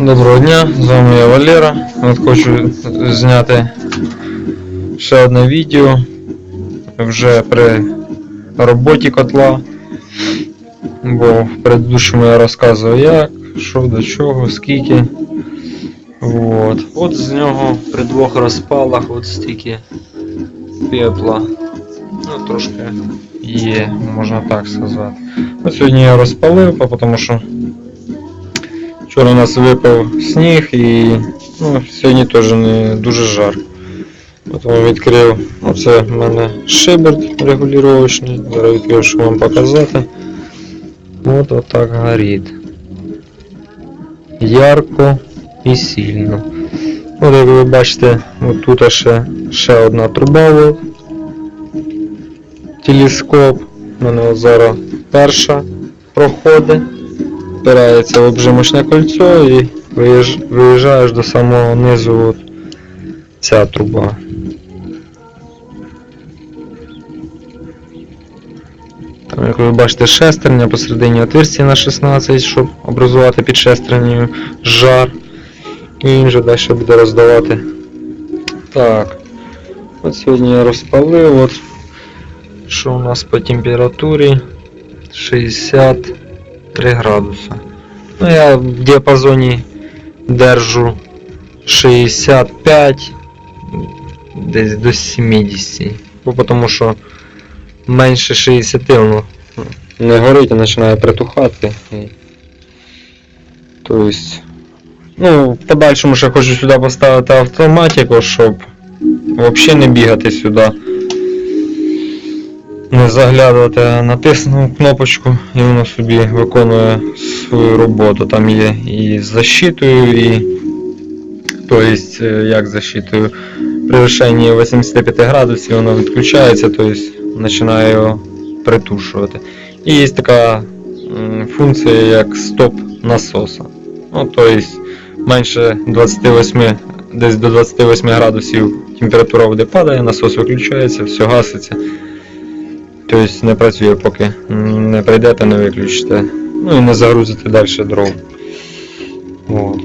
Доброго дня, з вами я Валера. От хочу зняти ще одне відео вже при роботі котла. Бо в предыдущому я розказував як, що до чого, скільки. От. От з нього при двох розпалах от стільки пепла. Ну трошки є, можна так сказати. От сьогодні я розпалив, тому що Вчора у нас випав сніг і ну, сьогодні теж не дуже жарко. Тому відкрив оце в мене шиберт регулювачний. Зараз відкрив, щоб вам показати. От отак горить. Ярко і сильно. От як ви бачите, от тут ще, ще одна труба. От. Телескоп. У мене от зараз перша проходить впирається в обжимочне кольцо і виїж... виїжджаєш до самого низу от ця труба. Там, як ви бачите, шестерня посередині отверстя на 16, щоб образувати під шестернею жар. І він вже далі буде роздавати. Так. От сьогодні я розпалив. От що у нас по температурі 60 3 градуса. Ну, я в діапазоні держу 65 десь до 70. Бо тому що менше 60 воно не горить, а починає притухати. Тобто, ну, в подальшому ще хочу сюди поставити автоматику, щоб взагалі не бігати сюди не заглядувати, а натиснув кнопочку і воно собі виконує свою роботу. Там є і защитою, і тобто, як защитою, при вишенні 85 градусів воно відключається, тобто починає його притушувати. І є така функція як стоп насоса. Ну, тобто менше 28, десь до 28 градусів температура води падає, насос виключається, все гаситься. Тобто не працює, поки не прийдете, не виключите. Ну і не загрузите далі дров. От.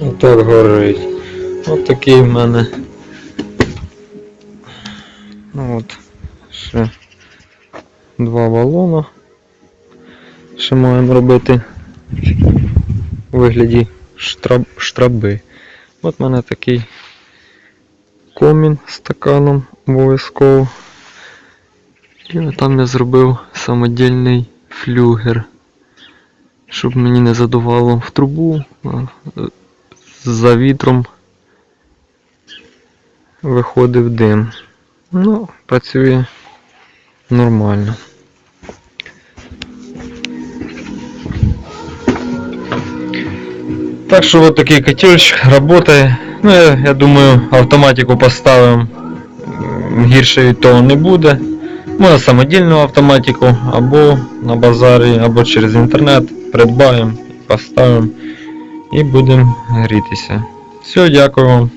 Отак горить. От такий в мене. Ну от. Ще два балона. Ще маємо робити у вигляді штраб, штраби. От в мене такий комін стаканом обов'язково. І там я зробив самодільний флюгер, щоб мені не задувало в трубу, а за вітром виходив дим. Ну, працює нормально. Так що вот такий котельчик работає. Ну я, я думаю автоматику поставимо. Гірше від того не буде. Можна самодільну автоматику або на базарі, або через інтернет придбаємо, поставимо і будемо грітися. Все, дякую вам.